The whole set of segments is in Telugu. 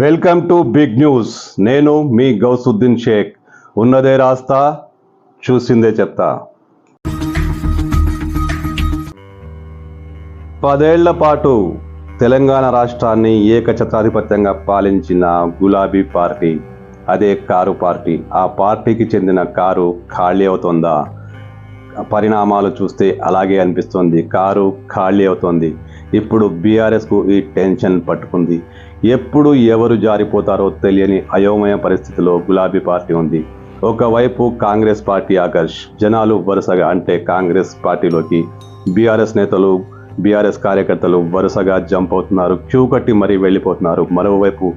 Welcome to big news. నేను మీ గౌసుద్దీన్ షేక్. ఉన్నదే రాస్తా చూసిందే చెప్తా. పదేళ్ళ పాటు తెలంగాణ రాష్ట్రాన్ని ఏకఛత్రాధిపత్యంగా పాలించిన గులాబీ పార్టీ అదే కారు పార్టీ. ఆ పార్టీకి చెందిన కారు ఖాళీ అవుతుందా? పరిణామాలు చూస్తే అలాగే అనిపిస్తుంది. కారు ఖాళీ అవుతోంది. ఇప్పుడు బీఆర్ఎస్కు ఈ టెన్షన్ పట్టుకుంది. ఎప్పుడు ఎవరు జారిపోతారో తెలియని అయోమయ పరిస్థితిలో గులాబీ పార్టీ ఉంది. ఒకవైపు కాంగ్రెస్ పార్టీ ఆకర్ష్ జనాలు వరుసగా అంటే కాంగ్రెస్ పార్టీలోకి బీఆర్ఎస్ నేతలు బీఆర్ఎస్ కార్యకర్తలు వరుసగా జంప్ అవుతున్నారు క్యూ కట్టి మరీ వెళ్ళిపోతున్నారు. మరోవైపు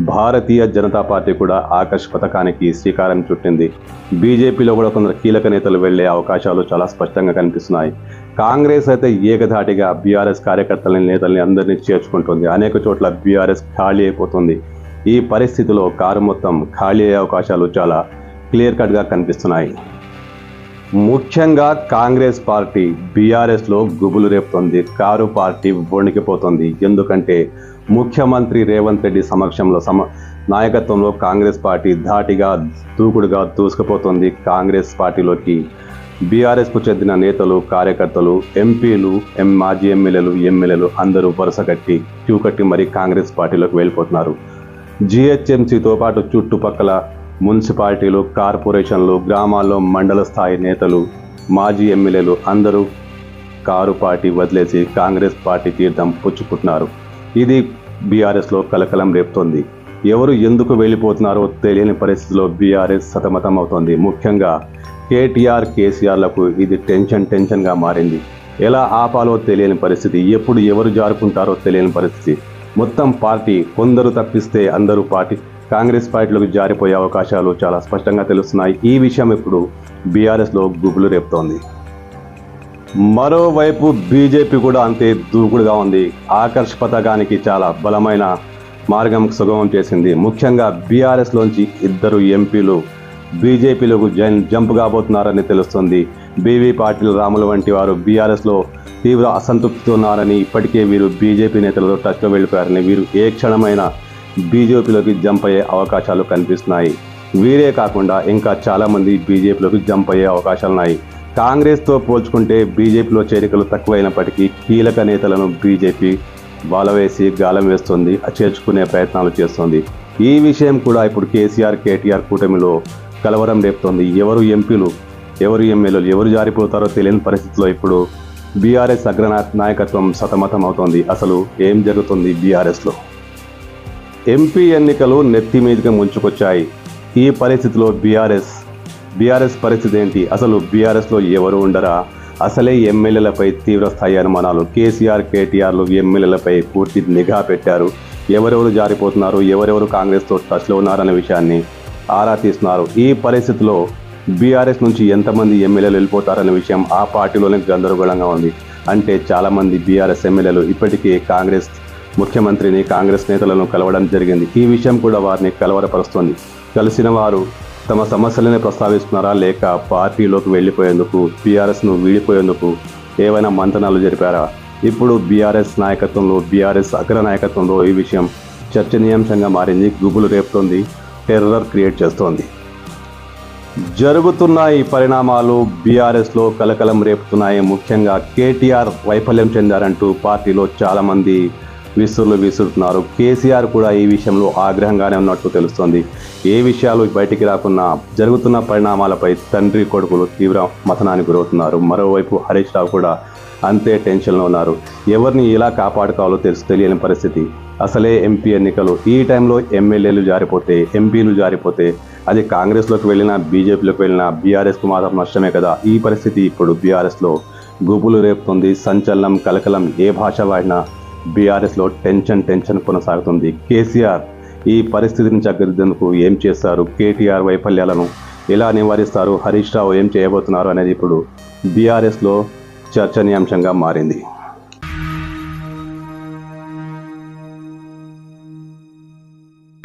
భారతీయ జనతా పార్టీ కూడా ఆకర్ష్ పథకానికి శ్రీకారం చుట్టింది. బీజేపీలో కూడా కొందరు కీలక నేతలు వెళ్ళే అవకాశాలు చాలా స్పష్టంగా కనిపిస్తున్నాయి. కాంగ్రెస్ అయితే ఏకధాటిగా బీఆర్ఎస్ కార్యకర్తలని నేతల్ని అందరినీ చేర్చుకుంటుంది. అనేక చోట్ల బీఆర్ఎస్ ఖాళీ అయిపోతుంది. ఈ పరిస్థితిలో కారు మొత్తం ఖాళీ అయ్యే అవకాశాలు చాలా క్లియర్ కట్గా కనిపిస్తున్నాయి. ముఖ్యంగా కాంగ్రెస్ పార్టీ బీఆర్ఎస్లో గుబులు రేపుతోంది. కారు పార్టీ వణికిపోతుంది. ఎందుకంటే ముఖ్యమంత్రి రేవంత్ రెడ్డి సమక్షంలో సమ నాయకత్వంలో కాంగ్రెస్ పార్టీ ధాటిగా దూకుడుగా దూసుకుపోతుంది. కాంగ్రెస్ పార్టీలోకి బీఆర్ఎస్కు చెందిన నేతలు కార్యకర్తలు ఎంపీలు ఎం మాజీ ఎమ్మెల్యేలు ఎమ్మెల్యేలు అందరూ వరుస కట్టి క్యూ కట్టి మరీ కాంగ్రెస్ పార్టీలోకి వెళ్ళిపోతున్నారు. జిహెచ్ఎంసీతో పాటు చుట్టుపక్కల మున్సిపాలిటీలు కార్పొరేషన్లు గ్రామాల్లో మండల స్థాయి నేతలు మాజీ ఎమ్మెల్యేలు అందరూ కారు పార్టీ వదిలేసి కాంగ్రెస్ పార్టీ తీర్థం పుచ్చుకుంటున్నారు. ఇది బీఆర్ఎస్లో కలకలం రేపుతోంది. ఎవరు ఎందుకు వెళ్ళిపోతున్నారో తెలియని పరిస్థితిలో బీఆర్ఎస్ సతమతం అవుతోంది ముఖ్యంగా కేటీఆర్ కేసీఆర్లకు ఇది టెన్షన్ టెన్షన్గా మారింది. ఎలా ఆపాలో తెలియని పరిస్థితి ఎప్పుడు ఎవరు జారుకుంటారో తెలియని పరిస్థితి. మొత్తం పార్టీ కొందరు తప్పిస్తే అందరూ పార్టీ కాంగ్రెస్ పార్టీలకు జారిపోయే అవకాశాలు చాలా స్పష్టంగా తెలుస్తున్నాయి. ఈ విషయం ఇప్పుడు బీఆర్ఎస్లో గుబులు రేపుతోంది. మరోవైపు బీజేపీ కూడా అంతే దూకుడుగా ఉంది. ఆకర్ష్ పథకానికి చాలా బలమైన మార్గం సుగమం చేసింది. ముఖ్యంగా బీఆర్ఎస్లోంచి ఇద్దరు ఎంపీలు బీజేపీలోకి జన్ జంప్ కాబోతున్నారని తెలుస్తుంది. బీవీ పాటిల్ రాములు వంటి వారు బీఆర్ఎస్లో తీవ్ర అసంతృప్తితో ఉన్నారని ఇప్పటికే వీరు బీజేపీ నేతలతో టచ్లో వెళ్ళిపోయారని వీరు ఏ క్షణమైన బీజేపీలోకి జంప్ అయ్యే అవకాశాలు కనిపిస్తున్నాయి. వీరే కాకుండా ఇంకా చాలామంది బీజేపీలోకి జంప్ అయ్యే అవకాశాలున్నాయి. కాంగ్రెస్తో పోల్చుకుంటే బీజేపీలో చేరికలు తక్కువైనప్పటికీ కీలక నేతలను బీజేపీ బాలవేసి గాలం వేస్తుంది చేర్చుకునే ప్రయత్నాలు చేస్తుంది. ఈ విషయం కూడా ఇప్పుడు కేసీఆర్ కేటీఆర్ కూటమిలో కలవరం రేపుతోంది. ఎవరు ఎంపీలు ఎవరు ఎమ్మెల్యేలు ఎవరు జారిపోతారో తెలియని పరిస్థితిలో ఇప్పుడు బీఆర్ఎస్ అగ్ర నాయకత్వం సతమతం అవుతోంది అసలు ఏం జరుగుతుంది బీఆర్ఎస్లో? ఎంపీ ఎన్నికలు నెత్తి మీదుగా ముంచుకొచ్చాయి. ఈ పరిస్థితిలో బీఆర్ఎస్ బీఆర్ఎస్ పరిస్థితి ఏంటి? అసలు బీఆర్ఎస్లో ఎవరు ఉండరా? అసలే ఎమ్మెల్యేలపై తీవ్ర స్థాయి అనుమానాలు. కేసీఆర్ కేటీఆర్లు ఎమ్మెల్యేలపై పూర్తి నిఘా పెట్టారు. ఎవరెవరు జారిపోతున్నారు? ఎవరెవరు కాంగ్రెస్తో టచ్లో ఉన్నారనే విషయాన్ని ఆరా తీస్తున్నారు. ఈ పరిస్థితిలో బీఆర్ఎస్ నుంచి ఎంతమంది ఎమ్మెల్యేలు వెళ్ళిపోతారనే విషయం ఆ పార్టీలోనే గందరగోళంగా ఉంది. అంటే చాలామంది బీఆర్ఎస్ ఎమ్మెల్యేలు ఇప్పటికే కాంగ్రెస్ ముఖ్యమంత్రిని కాంగ్రెస్ నేతలను కలవడం జరిగింది. ఈ విషయం కూడా వారిని కలవరపరుస్తోంది. కలిసిన వారు తమ సమస్యలనే ప్రస్తావిస్తున్నారా లేక పార్టీలోకి వెళ్ళిపోయేందుకు బీఆర్ఎస్ను వీడిపోయేందుకు ఏవైనా మంతనాలు జరిపారా? ఇప్పుడు బీఆర్ఎస్ నాయకత్వంలో బీఆర్ఎస్ అగ్ర నాయకత్వంలో ఈ విషయం చర్చనీయాంశంగా మారింది గుబులు రేపుతోంది టెర్రర్ క్రియేట్ చేస్తోంది. జరుగుతున్న ఈ పరిణామాలు బీఆర్ఎస్లో కలకలం రేపుతున్నాయి. ముఖ్యంగా కేటీఆర్ వైఫల్యం చెందారంటూ పార్టీలో చాలామంది విసురులు విసురుతున్నారు. కేసీఆర్ కూడా ఈ విషయంలో ఆగ్రహంగానే ఉన్నట్టు తెలుస్తోంది. ఏ విషయాలు బయటికి రాకున్నా జరుగుతున్న పరిణామాలపై తండ్రి కొడుకులు తీవ్ర మథనానికి గురవుతున్నారు. మరోవైపు హరీష్ రావు కూడా అంతే టెన్షన్లో ఉన్నారు. ఎవరిని ఎలా కాపాడుకోవాలో తెలుసు తెలియని పరిస్థితి. అసలే ఎంపీ ఎన్నికలు ఈ టైంలో ఎమ్మెల్యేలు జారిపోతే ఎంపీలు జారిపోతే అది కాంగ్రెస్లోకి వెళ్ళినా బీజేపీలోకి వెళ్ళినా బీఆర్ఎస్కు మాత్రం నష్టమే కదా. ఈ పరిస్థితి ఇప్పుడు బీఆర్ఎస్లో గుబులు రేపుతుంది. సంచలనం కలకలం ఏ భాష వాడినా బీఆర్ఎస్లో టెన్షన్ టెన్షన్ కొనసాగుతుంది. కేసీఆర్ ఈ పరిస్థితిని చక్కదిద్దేందుకు ఏం చేస్తారు? కేటీఆర్ వైఫల్యాలను ఎలా నివారిస్తారు? హరీష్ రావు ఏం చేయబోతున్నారు అనేది ఇప్పుడు బీఆర్ఎస్లో చర్చనీయాంశంగా మారింది.